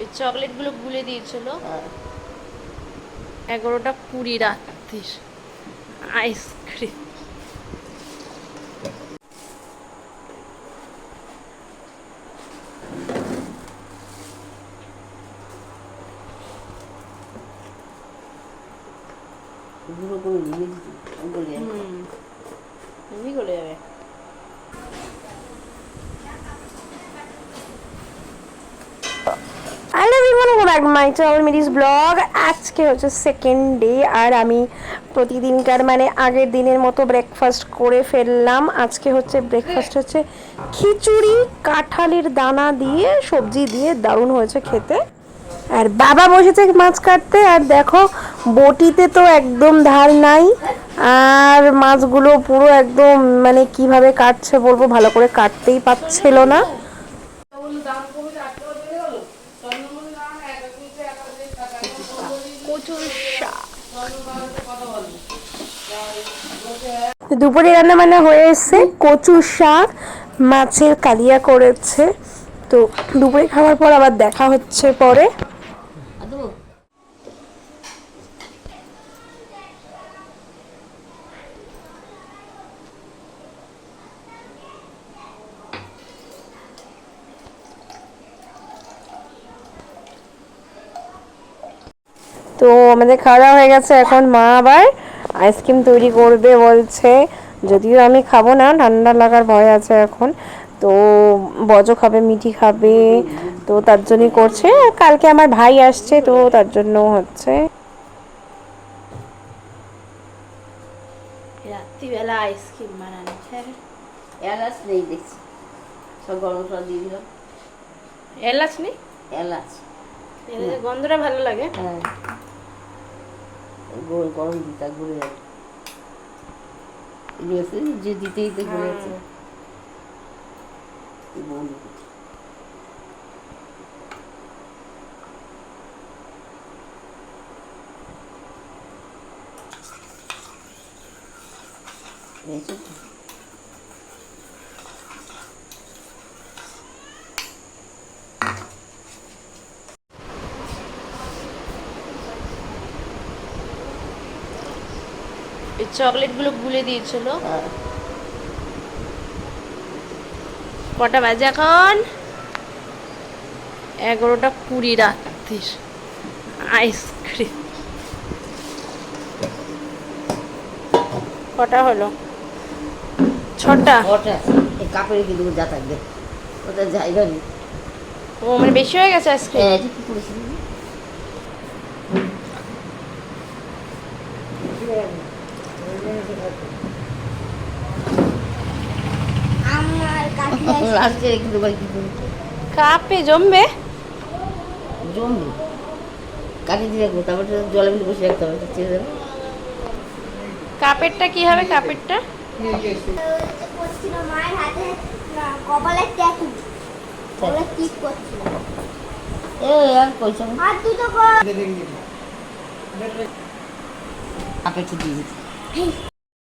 এই চকলেটগুলো গুলে দিয়েছিল হ্যাঁ। এগারোটা কুড়ি রাত্রির আইসক্রিম গুঁড়ো করে নিয়ে গলে যাবে। ব্যাক মাই চ্যানেল মিডিস ব্লগ আজকে হচ্ছে সেকেন্ড ডে আর আমি প্রতিদিনকার মানে আগের দিনের মতো ব্রেকফাস্ট করে ফেললাম। আজকে হচ্ছে ব্রেকফাস্ট হচ্ছে খিচুড়ি, কাঁঠালের দানা দিয়ে, সবজি দিয়ে দারুণ হয়েছে খেতে। আর বাবা বসেছে মাছ কাটতে, আর দেখো বটিতে তো একদম ধার নাই। আর মাছগুলো পুরো একদম মানে কীভাবে কাটছে বলব ভালো করে কাটতেই পাচ্ছিল না। কচুর দুপুরে রান্না বান্না হয়ে এসছে, কচু শাক, মাছের কালিয়া করেছে। তো দুপুরে খাওয়ার পর আবার দেখা হচ্ছে পরে। তো আমাদের খাওয়া দাওয়া হয়ে গেছে। এখন মা আবার আইসক্রিম তৈরি করবে বলছে। যদিও আমি খাব না ঠান্ডা লাগার ভয় আছে এখন। তো বজো খাবে মিঠি খাবে তো তার জন্যই করছে। আর কালকে আমার ভাই আসছে তো তার জন্য হচ্ছে। রাত্রিবেলা আইসক্রিম বানানো। এলাচ নেই দেখছি। সব গরম মশলা দিয়ে দিলাম। এলাচ নেই? এলাচ। গন্ধটা ভালো লাগে। হ্যাঁ। গোল গরম দিতা ঘুরে যাবে। এগুলো আছে, যে দিতে দিতে ঘুরে যাচ্ছে। Thank দেখছ এই চকলেটগুলো গুলে দিয়েছিল। হ্যাঁ। কটা বাজে এখন? এগারোটা কুড়ি রাত্রির। আইসক্রিম কটা হলো? ছটা। কাপড়ে কিন্তু যা থাকবে। ওটা জায়গা নেই ও মানে বেশি হয়ে গেছে আইসক্রিম হ্যাঁ এটা কি করেছিল লাস্টে রেখে দেবো কি করে কাপে জমবে? জমবে। কাটিয়ে দিয়ে রাখব তারপর জলের মধ্যে বসে রাখতে হবে ছেড়ে দেবো। কাপেরটা কি হবে কাপেরটা? কপালে ট্যাটু কপালে টিপ করছিল এ আর পয়সা আর দিয়ে